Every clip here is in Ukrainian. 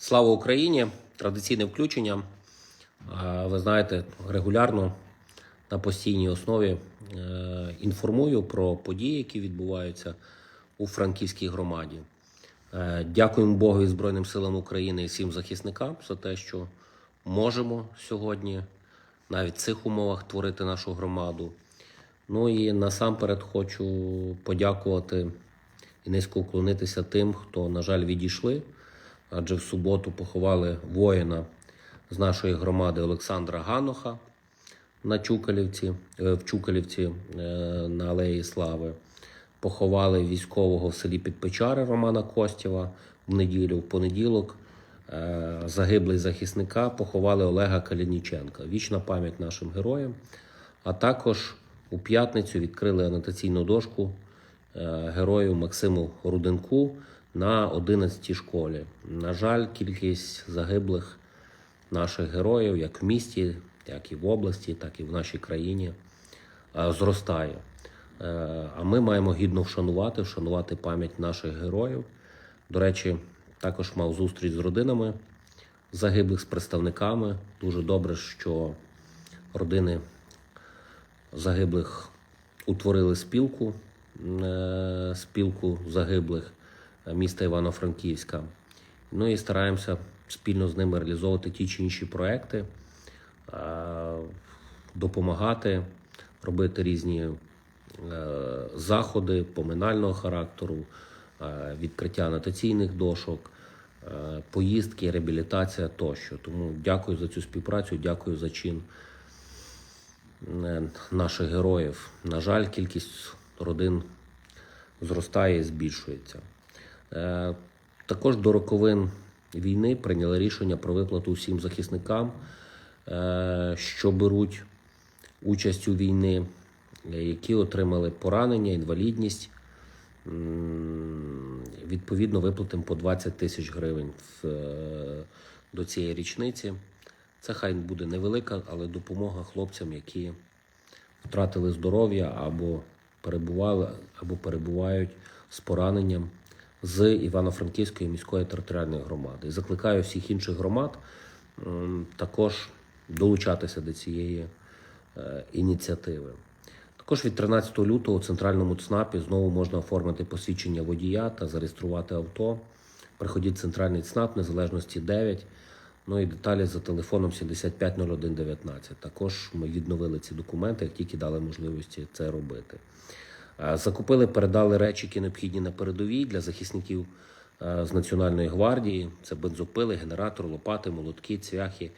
Слава Україні! Традиційне включення. Ви знаєте, регулярно на постійній основі е, інформую про події, які відбуваються у Франківській громаді. Е, Дякуємо Богу і Збройним силам України і всім захисникам за те, що можемо сьогодні навіть в цих умовах творити нашу громаду. Ну і насамперед хочу подякувати і низько вклонитися тим, хто, на жаль, відійшли. Адже в суботу поховали воїна з нашої громади Олександра Ганоха на Чукалівці, е, в Чукалівці е, на Алеї Слави. Поховали військового в селі Підпечари Романа Костєва в неділю. В понеділок е, загиблий захисника поховали Олега Калініченка. Вічна пам'ять нашим героям. А також у п'ятницю відкрили анотаційну дошку герою Максиму Руденку на 11 школі. На жаль, кількість загиблих наших героїв, як в місті, так і в області, так і в нашій країні, е, зростає. Е, А ми маємо гідно вшанувати, вшанувати пам'ять наших героїв. До речі, також мав зустріч з родинами загиблих, з представниками. Дуже добре, що родини загиблих утворили спілку, е, спілку загиблих міста Івано-Франківська. Ну і стараємося спільно з ними реалізовувати ті чи інші проекти, допомагати, робити різні е, заходи поминального характеру, е, відкриття анотаційних дошок, е, поїздки, реабілітація тощо. Тому дякую за цю співпрацю, дякую за чин наших героїв. На жаль, кількість родин зростає і збільшується. Е, Також до роковин війни прийняли рішення про виплату всім захисникам, е, що беруть участь у війни, які отримали поранення, інвалідність. Відповідно, виплатимо по 20 тисяч гривень е, до цієї річниці. Це хай буде невелика, але допомога хлопцям, які втратили здоров'я або перебували, або перебувають з пораненням з Івано-Франківської міської територіальної громади. І закликаю всіх інших громад також долучатися до цієї е, ініціативи. Також від 13 лютого у центральному ЦНАПі знову можна оформити посвідчення водія та зареєструвати авто. Приходіть в центральний ЦНАП незалежності 9. Ну і деталі за телефоном 750119. Також ми відновили ці документи, як тільки дали можливості це робити. Е, Закупили, передали речі, які необхідні на передовій для захисників е, з Національної гвардії. Це бензопили, генератор, лопати, молотки, цвяхи,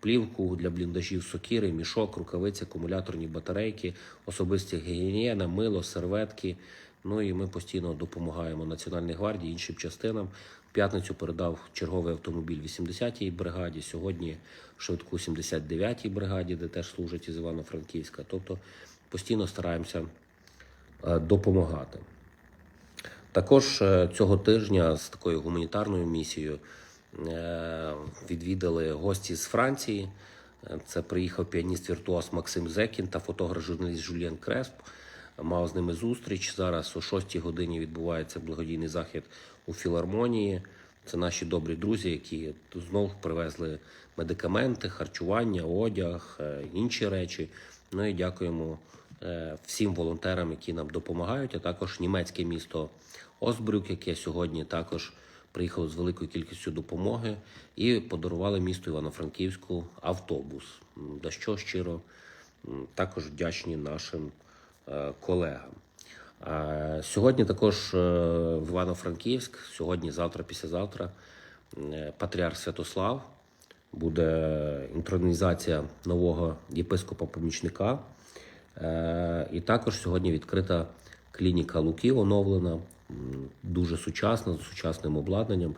плівку для бліндажів, сокири, мішок, рукавиці, акумуляторні батарейки, особисті гігієна, мило, серветки. Ну і ми постійно допомагаємо Національній гвардії, іншим частинам. В п'ятницю передав черговий автомобіль 80-й бригаді, сьогодні швидку 79-й бригаді, де теж служать із Івано-Франківська. Тобто постійно стараємося допомагати. Також е, цього тижня з такою гуманітарною місією е, відвідали гості з Франції. Е, Це приїхав піаніст віртуоз Максим Зекін та фотограф-журналіст Жюльєн Кресп. Мав з ними зустріч. Зараз о 6 годині відбувається благодійний захід у філармонії. Це наші добрі друзі, які знов привезли медикаменти, харчування, одяг, е, інші речі. Ну і дякуємо е, всім волонтерам, які нам допомагають, а також німецьке місто Осбрюк, яке сьогодні також приїхало з великою кількістю допомоги і подарували місту Івано-Франківську автобус. За що щиро також вдячні нашим е, колегам. Е, Сьогодні також е, в Івано-Франківськ, сьогодні, завтра, післязавтра, е, патріарх Святослав буде інтронізація нового єпископа-помічника. Е, І також сьогодні відкрита клініка Луки оновлена, дуже сучасна, з сучасним обладнанням.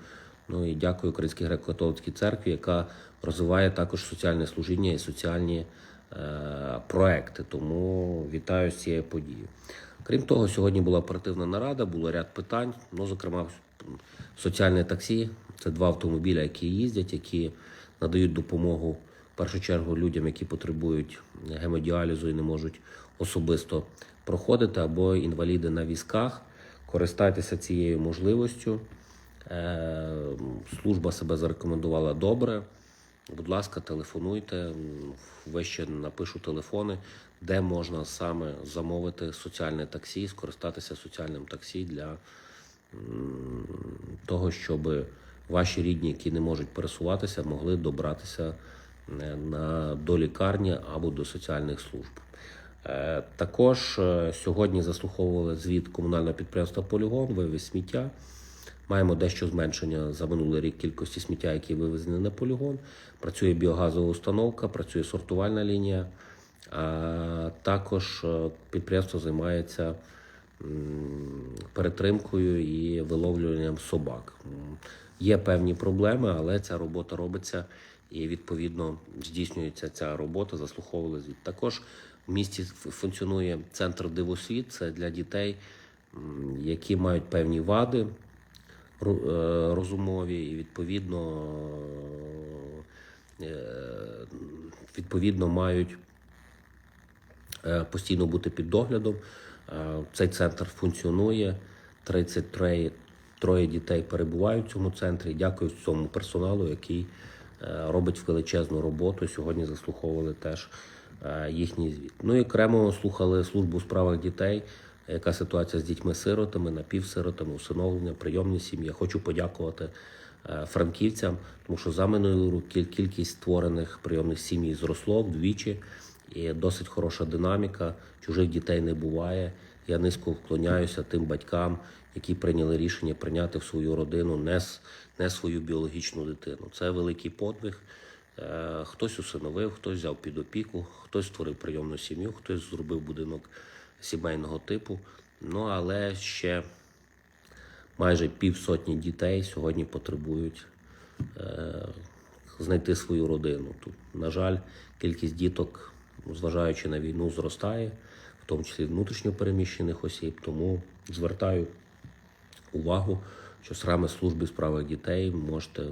Ну і дякую Українській греко-католицькій церкві, яка розвиває також соціальне служіння і соціальні е, проекти. Тому вітаю з цією подією. Крім того, сьогодні була оперативна нарада, було ряд питань. Ну, зокрема, соціальне таксі це два автомобіля, які їздять, які надають допомогу першу чергу людям, які потребують гемодіалізу і не можуть особисто проходити, або інваліди на візках. Користайтеся цією можливістю. Е, служба себе зарекомендувала добре. Будь ласка, телефонуйте. Вище напишу телефони, де можна саме замовити соціальне таксі, скористатися соціальним таксі для того, щоб ваші рідні, які не можуть пересуватися, могли добратися на, до лікарні або до соціальних служб. Е, Також е, сьогодні заслуховували звіт комунального підприємства Полігон, вивіз сміття. Маємо дещо зменшення за минулий рік кількості сміття, які вивезені на полігон. Працює біогазова установка, працює сортувальна лінія. А також е, підприємство займається перетримкою і виловлюванням собак. Є певні проблеми, але ця робота робиться і відповідно здійснюється ця робота. Заслуховували звіт. Також в місті функціонує центр дивосвіт. Це для дітей, які мають певні вади е, розумові, і відповідно, е, відповідно мають е, постійно бути під доглядом. Цей центр функціонує. 33 троє дітей перебувають в цьому центрі. Дякую цьому персоналу, який робить величезну роботу. Сьогодні заслуховували теж е, їхній звіт. Ну і окремо слухали службу у справах дітей. Яка ситуація з дітьми-сиротами, напівсиротами, усиновлення, прийомні сім'ї. Хочу подякувати е, франківцям, тому що за минулий рік кількість створених прийомних сім'ї зросло вдвічі, і досить хороша динаміка. Чужих дітей не буває. Я низько вклоняюся тим батькам, які прийняли рішення прийняти в свою родину не, с- не свою біологічну дитину. Це великий подвиг. Е, Хтось усиновив, хтось взяв під опіку, хтось створив прийомну сім'ю, хтось зробив будинок сімейного типу. Ну але ще майже півсотні дітей сьогодні потребують е, знайти свою родину. Тут, на жаль, кількість діток, зважаючи на війну, зростає, в тому числі внутрішньо переміщених осіб. Тому звертаю увагу, що саме служби справах дітей можете,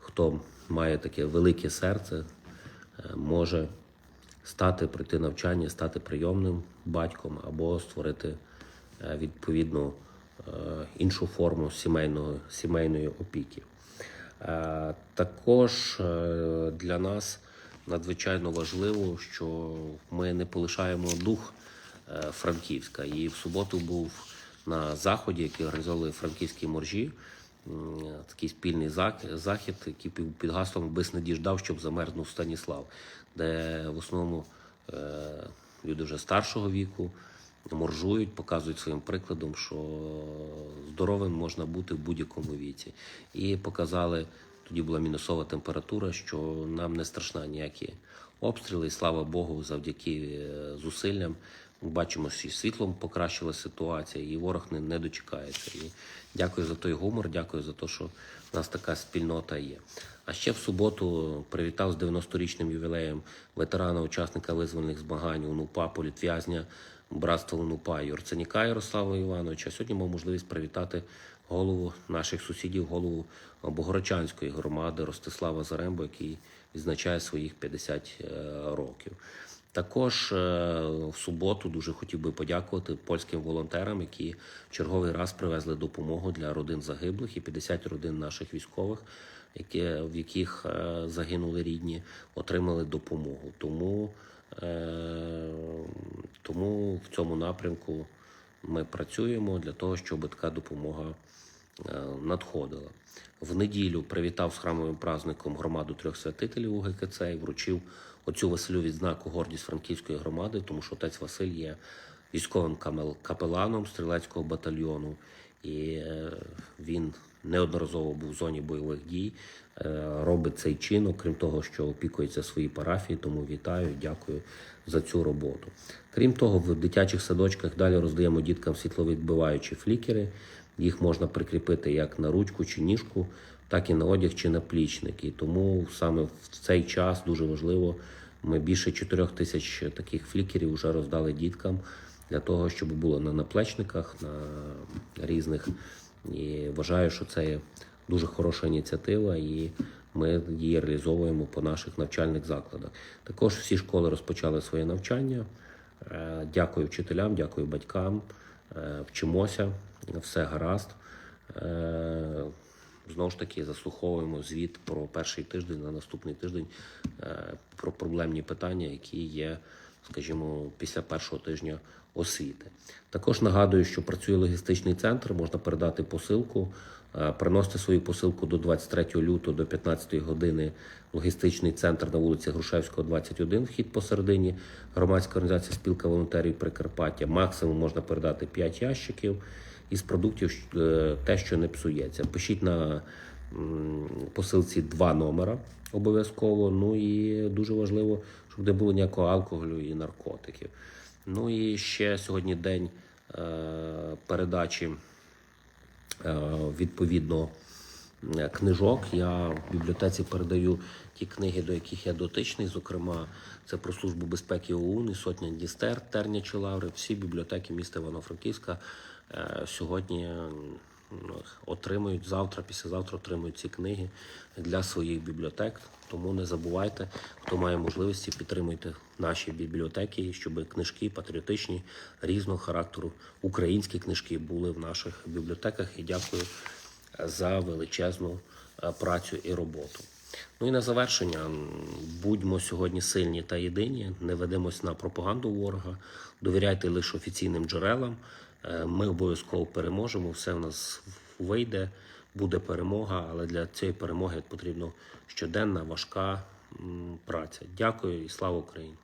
хто має таке велике серце, е, може стати, пройти навчання, стати прийомним батьком або створити е, відповідну е, іншу форму сімейного, сімейної опіки. Також для нас надзвичайно важливо, що ми не полишаємо дух Франківська. І в суботу був на заході, який організовували франківські моржі. Такий спільний захід, який під гаслом «Бис не діждав, щоб замерзнув Станіслав, де в основному е, люди вже старшого віку моржують, показують своїм прикладом, що здоровим можна бути в будь-якому віці. І показали, тоді була мінусова температура, що нам не страшна ніякі обстріли, і слава Богу, завдяки е, зусиллям. Бачимо, що і світлом покращила ситуація, і ворог не, не дочекається. І дякую за той гумор, дякую за те, що в нас така спільнота є. А ще в суботу привітав з 90-річним ювілеєм ветерана, учасника визвольних змагань УНУПА, політв'язня братства УНУПА Юрценіка Ярослава Івановича. Сьогодні мав можливість привітати голову наших сусідів, голову Богородчанської громади Ростислава Зарембо, який відзначає своїх 50 е, років. Також е, в суботу дуже хотів би подякувати польським волонтерам, які черговий раз привезли допомогу для родин загиблих і 50 родин наших військових, в яких е, загинули рідні, отримали допомогу. Тому, е, тому в цьому напрямку ми працюємо для того, щоб така допомога надходила. В неділю привітав з храмовим праздником громаду трьох святителів у ГКЦ і вручив оцю Василю відзнаку гордість Франківської громади, тому що отець Василь є військовим капеланом стрілецького батальйону, і е, він неодноразово був в зоні бойових дій. е, Робить цей чин, окрім того, що опікується свої парафії, тому вітаю, дякую за цю роботу. Крім того, в дитячих садочках далі роздаємо діткам світловідбиваючі флікери. Їх можна прикріпити як на ручку чи ніжку, так і на одяг чи на плічник. І тому саме в цей час дуже важливо. Ми більше 4 тисяч таких флікерів вже роздали діткам для того, щоб було на наплечниках, на різних. І вважаю, що це дуже хороша ініціатива, і ми її реалізовуємо по наших навчальних закладах. Також всі школи розпочали своє навчання. Е, Дякую вчителям, дякую батькам. Е, Вчимося, все гаразд. Знову ж таки заслуховуємо звіт про перший тиждень на наступний тиждень е, про проблемні питання, які є, скажімо, після першого тижня освіти. Також нагадую, що працює логістичний центр, можна передати посилку. Е, Приносите свою посилку до 23 лютого до 15 години. Логістичний центр на вулиці Грушевського, 21, вхід посередині. Громадська організація спілка волонтерів Прикарпаття. Максимум можна передати 5 ящиків із продуктів е, те, що не псується. Пишіть на посилці два номера обов'язково. Ну і дуже важливо, щоб не було ніякого алкоголю і наркотиків. Ну і ще сьогодні день е, передачі е, відповідно книжок. Я в бібліотеці передаю ті книги, до яких я дотичний. Зокрема, це про службу безпеки ОУН і сотня Дністер, Тернячі Лаври. Всі бібліотеки міста Івано-Франківська сьогодні отримують завтра, післязавтра отримують ці книги для своїх бібліотек. Тому не забувайте, хто має можливості, підтримуйте наші бібліотеки, щоб книжки патріотичні різного характеру, українські книжки були в наших бібліотеках. І дякую за величезну е, працю і роботу. Ну і на завершення, будьмо сьогодні сильні та єдині, не ведемось на пропаганду ворога, довіряйте лише офіційним джерелам. Е, Ми обов'язково переможемо, все в нас вийде, буде перемога, але для цієї перемоги потрібна щоденна важка праця. Дякую і слава Україні!